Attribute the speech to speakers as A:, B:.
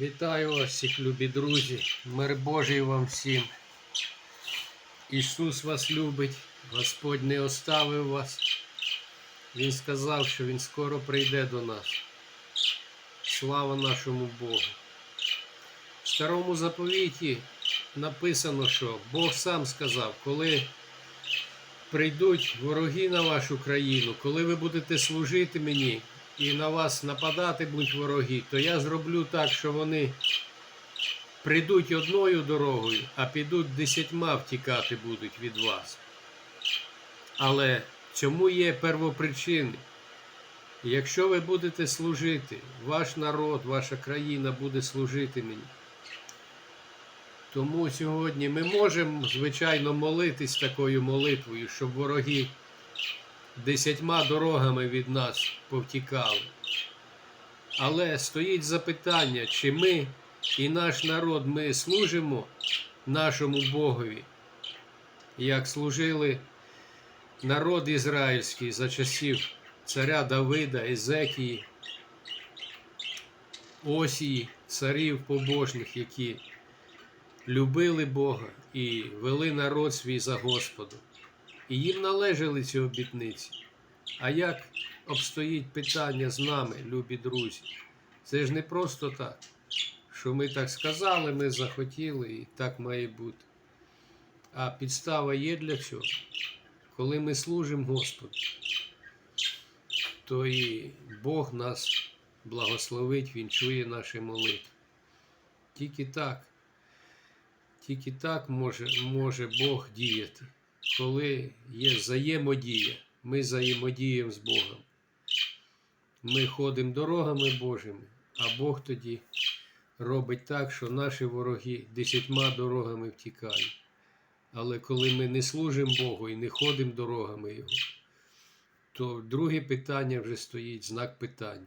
A: Вітаю вас всіх, любі друзі. Мир Божий вам всім. Ісус вас любить, Господь не оставив вас. Він сказав, що Він скоро прийде до нас. Слава нашому Богу. В старому заповіті написано, що Бог сам сказав, коли прийдуть вороги на вашу країну, коли ви будете служити мені і на вас нападати будуть вороги, то я зроблю так, що вони прийдуть одною дорогою, а підуть десятьма втікати будуть від вас. Але цьому є первопричини. Якщо ви будете служити, ваш народ, ваша країна буде служити мені. Тому сьогодні ми можемо, звичайно, молитись такою молитвою, щоб вороги десятьма дорогами від нас повтікали. Але стоїть запитання, чи ми і наш народ ми служимо нашому Богові, як служили народ ізраїльський за часів царя Давида, Езекії, Осії, царів побожних, які любили Бога і вели народ свій за Господом. І їм належали ці обітниці. А як обстоїть питання з нами, любі друзі? Це ж не просто так, що ми так сказали, ми захотіли і так має бути. А підстава є для цього. Коли ми служимо Господу, то і Бог нас благословить, Він чує наші молитви. Тільки так, тільки так може, може Бог діяти коли є взаємодія, ми взаємодіємо з Богом. Ми ходимо дорогами Божими, а Бог тоді робить так, що наші вороги десятьма дорогами втікають. Але коли ми не служимо Богу і не ходимо дорогами Його, то друге питання вже стоїть знак питання.